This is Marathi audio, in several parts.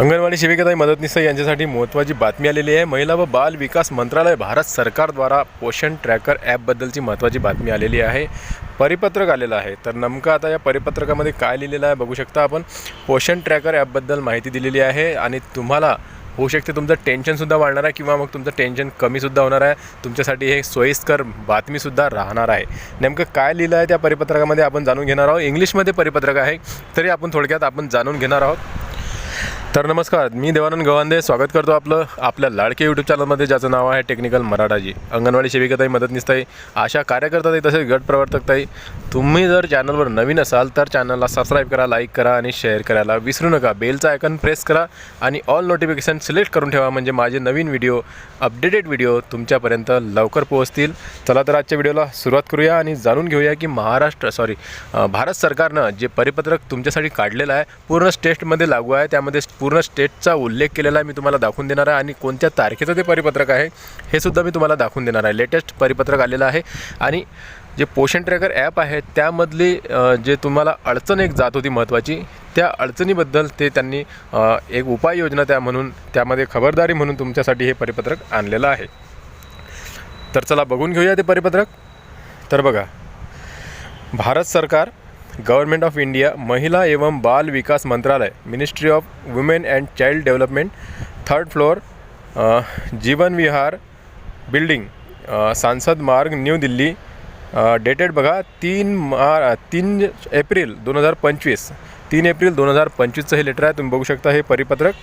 अंगणवाडी सेविकाताई मदतनीस यांच्यासाठी महत्त्वाची बातमी आलेली आहे. महिला व बाल विकास मंत्रालय भारत सरकारद्वारा पोषण ट्रॅकर ॲपबद्दलची महत्त्वाची बातमी आलेली आहे. परिपत्रक आलेलं आहे. तर नेमकं आता या परिपत्रकामध्ये काय लिहिलेलं आहे बघू शकता आपण. पोषण ट्रॅकर ॲपबद्दल माहिती दिलेली आहे आणि तुम्हाला होऊ शकते तुमचं टेन्शनसुद्धा वाढणार आहे किंवा मग तुमचं टेन्शन कमीसुद्धा होणार आहे. तुमच्यासाठी हे सोयीस्कर बातमीसुद्धा राहणार आहे. नेमकं काय लिहिलं आहे त्या परिपत्रकामध्ये आपण जाणून घेणार आहोत. इंग्लिशमध्ये परिपत्रक आहे. तरी आपण थोडक्यात आपण जाणून घेणार आहोत. तर नमस्कार मी देवानंद गवांदे स्वागत करतो आपलं आपल्या लाडके यूट्यूब चॅनलमध्ये ज्याचं नाव आहे टेक्निकल मराठाजी. अंगणवाडी सेविकाताई मदतनीसताई आशा कार्यकर्ताताई तसेच गट प्रवर्तकताई. तुम्ही जर चॅनलवर नवीन असाल तर चॅनलला सबस्क्राईब करा लाईक करा आणि शेअर करायला विसरू नका. बेलचा आयकन प्रेस करा आणि ऑल नोटिफिकेशन सिलेक्ट करून ठेवा म्हणजे माझे नवीन व्हिडिओ अपडेटेड व्हिडिओ तुमच्यापर्यंत लवकर पोहोचतील. चला तर आजच्या व्हिडिओला सुरुवात करूया आणि जाणून घेऊया की महाराष्ट्र सॉरी भारत सरकारनं जे परिपत्रक तुमच्यासाठी काढलेलं आहे पूर्ण स्टेटमध्ये लागू आहे त्यामध्ये पूर्ण स्टेटचा उल्लेख केलेला आहे मी तुम्हाला दाखवून देणार आहे आणि कोणत्या तारखेचं ते परिपत्रक आहे हे सुद्धा मी तुम्हाला दाखवून देणार आहे. लेटेस्ट परिपत्रक आलेलं आहे. आणि जे पोषण ट्रॅकर ॲप आहे त्यामधली जे तुम्हाला अडचण एक जात होती महत्त्वाची त्या अडचणीबद्दल ते त्यांनी एक उपाययोजना त्या म्हणून त्यामध्ये खबरदारी म्हणून तुमच्यासाठी हे परिपत्रक आणलेलं आहे. तर चला बघून घेऊया ते परिपत्रक. तर बघा भारत सरकार गव्हर्नमेंट ऑफ इंडिया महिला एवं बाल विकास मंत्रालय ministry of women and child development third floor Jeevan Vihar building सांसद मार्ग न्यू दिल्ली डेटेड बघा तीन मार तीन एप्रिल दोन हजार पंचवीस तीन एप्रिल दोन हजार पंचवीसचं हे लेटर आहे तुम्ही बघू शकता हे परिपत्रक.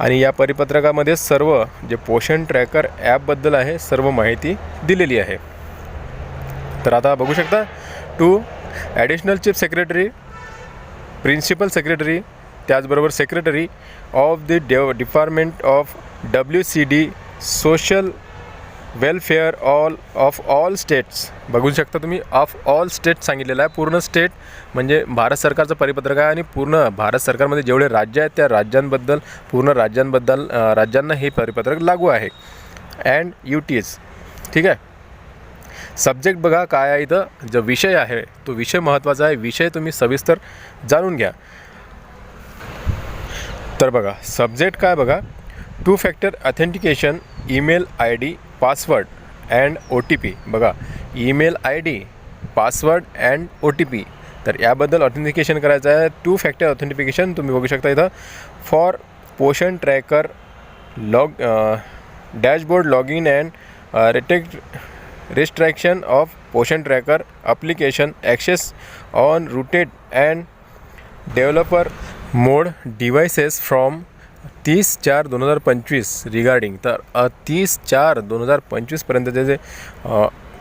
आणि या परिपत्रकामध्ये सर्व जे पोषण ट्रॅकर ॲपबद्दल आहे सर्व माहिती दिलेली आहे. तर आता बघू शकता two additional chief secretary principal secretary त्याचबरोबर secretary of the dev department of W C D social welfare all of all states बघू शकता तुम्ही ऑफ ऑल स्टेट सांगितलेलं आहे. पूर्ण स्टेट म्हणजे भारत सरकारचं परिपत्रक आहे आणि पूर्ण भारत सरकारमध्ये जेवढे राज्य आहेत त्या राज्यांबद्दल पूर्ण राज्यांबद्दल राज्यांना हे परिपत्रक लागू आहे. अँड यू टी एस ठीक आहे? सब्जेक्ट बघा काय आहे इथं. जो विषय आहे तो विषय महत्त्वाचा आहे. विषय तुम्ही सविस्तर जाणून घ्या. तर बघा सब्जेक्ट काय बघा? Two factor authentication email I D password and O T P बघा email I D password and O T P तर याबद्दल ऑथेंटिकेशन करायचं आहे. टू फॅक्टर ऑथेंटिफिकेशन तुम्ही बघू शकता इथं. For Poshan tracker log dashboard log in and retect restriction of Poshan tracker application access on rooted and developer mode devices from तीस चार दोन हजार पंचवीस रिगार्डिंग तर तीस चार दोन हजार पंचवीसपर्यंतचे जे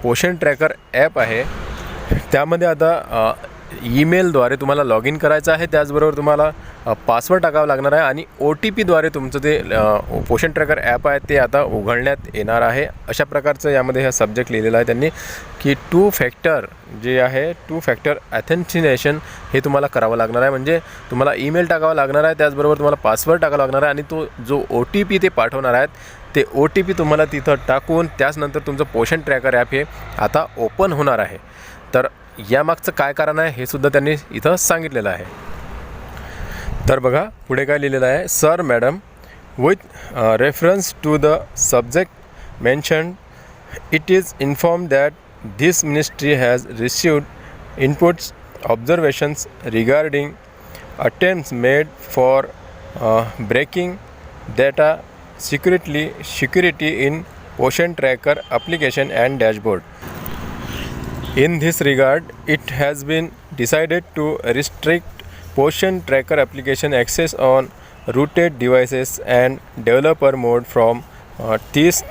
पोषण ट्रॅकर ॲप आहे त्यामध्ये आता ईमेलद्वारे तुम्हाला लॉग इन करायचं आहे त्याचबरोबर तुम्हाला पासवर्ड टाकावा लागणार आहे आणि ओ टी पीद्वारे तुमचं ते पोषण ट्रॅकर ॲप आहे ते आता उघडण्यात येणार आहे. अशा प्रकारचं यामध्ये हा सब्जेक्ट लिहिलेला आहे त्यांनी की टू फॅक्टर जे आहे टू फॅक्टर ॲथेंटिनेशन हे तुम्हाला करावं लागणार आहे. म्हणजे तुम्हाला ईमेल टाकावा लागणार आहे त्याचबरोबर तुम्हाला पासवर्ड टाकावा लागणार आहे आणि तो जो ओ टी पी ते पाठवणार आहेत ते ओ टी पी तुम्हाला तिथं टाकून त्याचनंतर तुमचं पोषण ट्रॅकर ॲप हे आता ओपन होणार आहे. तर यामागचं काय कारण आहे हे सुद्धा त्यांनी इथं सांगितलेलं आहे तर बघा पुढे काय लिहिलेलं आहे sir madam with reference to the subject mention it is inform that this ministry has received inputs observations regarding attempts made for breaking data security security in ocean tracker application and dashboard. In this regard, it has been decided to restrict portion Tracker application access on rooted devices and developer mode from uh, तीस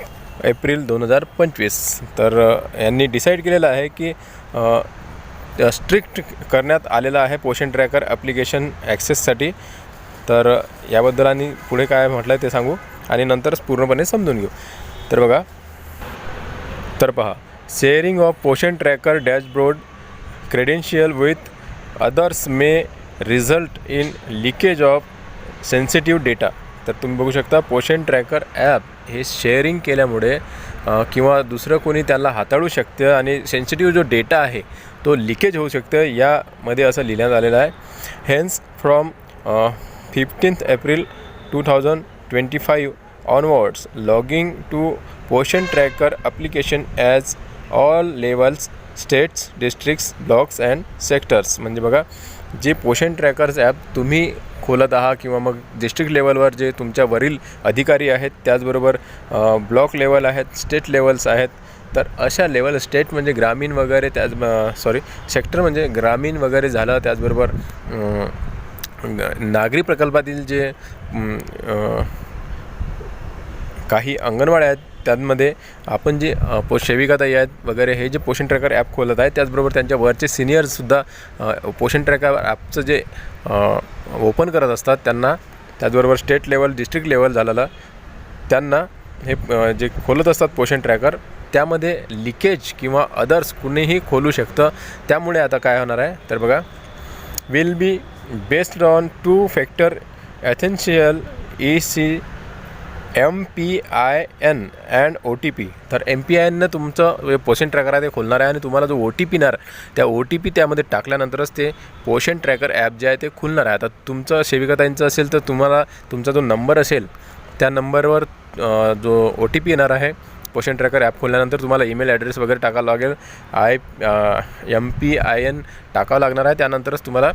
एप्रिल दोन हजार पंचवीस. तर uh, यांनी डिसाईड केलेलं आहे की uh, स्ट्रिक्ट करण्यात आलेलं आहे पोषण ट्रॅकर ॲप्लिकेशन ॲक्सेससाठी तर याबद्दल आणि पुढे काय म्हटलं आहे ते सांगू आणि नंतरच पूर्णपणे समजून घेऊ. तर बघा. तर पहा. Sharing of Poshan tracker dashboard credential with others may result in leakage of sensitive data तर तुम्ही बघू शकता पोषण ट्रॅकर ॲप हे शेअरिंग केल्यामुळे किंवा दुसरं कोणी त्याला हाताळू शकतं आणि सेन्सिटिव्ह जो डेटा आहे तो लिकेज होऊ शकतं. यामध्ये असं लिहिण्यात आलेलं आहे. Hence from fifteenth April two thousand twenty five onwards logging to Poshan tracker application as all levels states districts blocks and sectors म्हणजे बघा जे पोषण ट्रॅकर्स ॲप तुम्ही खोलत आहात किंवा मग डिस्ट्रिक्ट लेवलवर जे तुमच्या वरील अधिकारी आहेत त्याचबरोबर ब्लॉक लेवल आहेत स्टेट लेवल्स आहेत तर अशा लेवल स्टेट म्हणजे ग्रामीण वगैरे त्याच सॉरी सेक्टर म्हणजे ग्रामीण वगैरे झालं त्याचबरोबर नागरी प्रकल्पातील जे काही अंगणवाड्या आहेत त्यामध्ये आपण जे पो सेविकाताई आहेत वगैरे हे जे पोषण ट्रॅकर ॲप खोलत आहे त्याचबरोबर त्यांच्या वरचे सिनियरसुद्धा पोषण ट्रॅकर ॲपचं जे ओपन करत असतात त्यांना त्याचबरोबर स्टेट लेवल डिस्ट्रिक्ट लेवल झालेलं त्यांना हे जे खोलत असतात पोषण ट्रॅकर त्यामध्ये लिकेज किंवा अदर्स कुणीही खोलू शकतं. त्यामुळे आता काय होणार आहे? तर बघा will be based on two factor authentication E C M P I N and O T P तर एम पी आय एननं तुमचं म्हणजे पोषण ट्रॅकर आहे ते खोलणार आहे आणि तुम्हाला जो ओ टी पी येणार त्या ओ टी पी त्यामध्ये टाकल्यानंतरच ते पोषण ट्रॅकर ॲप जे आहे ते खुलणार आहे. आता तुमचं सेविकाताईंचं असेल तर तुम्हाला तुमचा जो नंबर असेल त्या नंबरवर जो ओ टी पी येणार आहे पोषण ट्रॅकर ॲप खोलल्यानंतर तुम्हाला ईमेल ॲड्रेस वगैरे टाकावं लागेल. I M P I N टाकावं लागणार आहे. त्यानंतरच तुम्हाला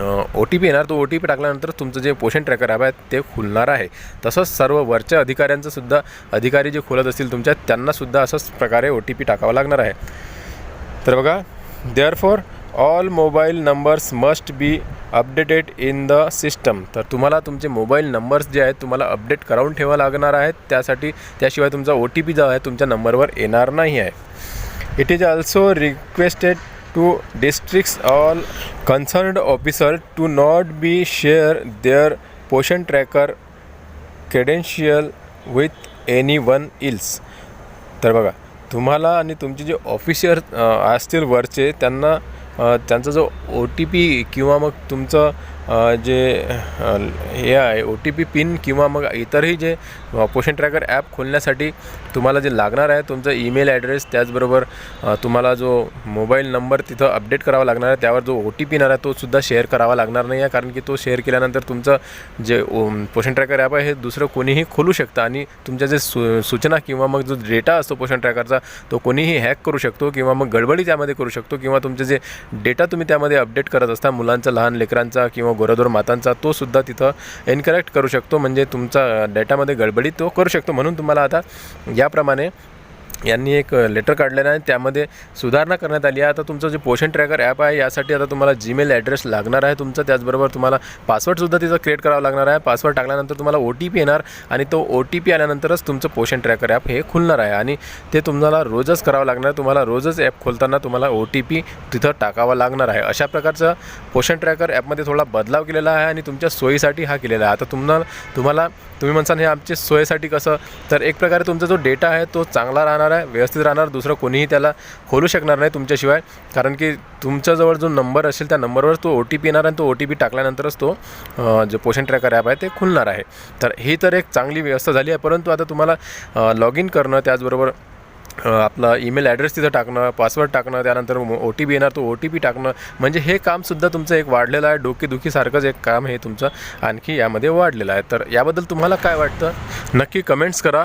ओ टी पी येणार. तो ओ टी पी टाकल्यानंतर तुमचं जे पोषण ट्रॅकर ॲप आहे ते खुलणार आहे. तसंच सर्व वरच्या अधिकाऱ्यांचं सुद्धा अधिकारी जे खोलत असतील तुमच्या त्यांनासुद्धा असंच प्रकारे ओ टी पी टाकावं लागणार आहे. तर बघा their for all mobile numbers must be updated in the system तर तुम्हाला तुमचे मोबाईल नंबर्स जे आहेत तुम्हाला अपडेट करावून ठेवा लागणार आहेत. त्यासाठी त्याशिवाय तुमचा ओ टी पी जो आहे तुमच्या नंबरवर येणार नाही आहे. It is also requested to districts all concerned officer to not be share their Poshan tracker credential with any one else तर बघा तुम्हाला आणि तुमचे जे ऑफिशियर असतील वरचे त्यांना त्यांचा जो ओ टी पी किंवा मग तुमचं जे हे आहे ओ टी पी पिन किंवा मग इतरही जे पोशन पोषण ट्रॅकर ॲप खोलण्यासाठी तुम्हाला जे लागणार आहे तुमचा ईमेल ॲड्रेस त्याचबरोबर तुम्हाला जो मोबाईल नंबर तिथं अपडेट करावा लागणार आहे त्यावर जो ओ टी पी येणार आहे तो सुद्धा शेअर करावा लागणार नाही आहे कारण की तो शेअर केल्यानंतर तुमचं जे ओ- पोषण ट्रॅकर ॲप आहे हे दुसरं कोणीही खोलू शकतं आणि तुमच्या जे सू सूचना किंवा मग जो डेटा असतो पोषण ट्रॅकरचा तो कोणीही हॅक करू शकतो किंवा मग गडबडी त्यामध्ये करू शकतो किंवा तुमचे जे डेटा तुम्ही त्यामध्ये अपडेट करत असता मुलांचा लहान लेकरांचा किंवा गोरोदर मातांचा तो सुद्धा तिथं इनकरेक्ट करू शकतो. म्हणजे तुमचा डेटामध्ये गडबडीत तो करू शकतो. म्हणून तुम्हाला आता याप्रमाणे यांनी एक लेटर काढलेलं आहे. त्यामध्ये सुधारणा करण्यात आली आहे. आता तुमचं जे पोषण ट्रॅकर ॲप आहे यासाठी आता तुम्हाला जीमेल ॲड्रेस लागणार आहे तुमचं. त्याचबरोबर तुम्हाला पासवर्डसुद्धा तिचा क्रिएट करावं लागणार आहे. पासवर्ड टाकल्यानंतर तुम्हाला ओ टी पी येणार आणि तो ओ टी पी आल्यानंतरच तुमचं पोषण ट्रॅकर ॲप हे खुलणार आहे. आणि ते तुम्हाला रोजच करावं लागणार आहे. तुम्हाला रोजच ॲप खोलताना तुम्हाला ओ टी पी तिथं टाकावा लागणार आहे. अशा प्रकारचं पोषण ट्रॅकर ॲपमध्ये थोडा बदलाव केलेला आहे आणि तुमच्या सोयीसाठी हा केलेला आहे. आता तुम्हाला तुम्हाला तुम्ही म्हणसान हे आमच्या सोयीसाठी कसं? तर एक प्रकारे तुमचा जो डेटा आहे तो चांगला राहणार आहे व्यवस्थित राहणार दुसरं कोणीही त्याला खोलू शकणार नाही तुमच्याशिवाय. कारण की तुमच्याजवळ जो नंबर असेल त्या नंबरवर तो ओ टी पी येणार आणि तो ओ टी पी टाकल्यानंतरच तो जो पोषण ट्रॅकर ॲप आहे ते खुलणार आहे. तर ही तर एक चांगली व्यवस्था झाली आहे परंतु आता तुम्हाला लॉग इन करणं त्याचबरोबर आपला ईमेल ॲड्रेस तिथं टाकणं पासवर्ड टाकणं त्यानंतर ओ टी पी येणार तो ओ टी पी टाकणं म्हणजे हे कामसुद्धा तुमचं एक वाढलेलं आहे. डोकेदुखीसारखंच एक काम हे तुमचं आणखी यामध्ये वाढलेलं आहे. तर याबद्दल तुम्हाला काय वाटतं? नक्की कमेंट्स करा.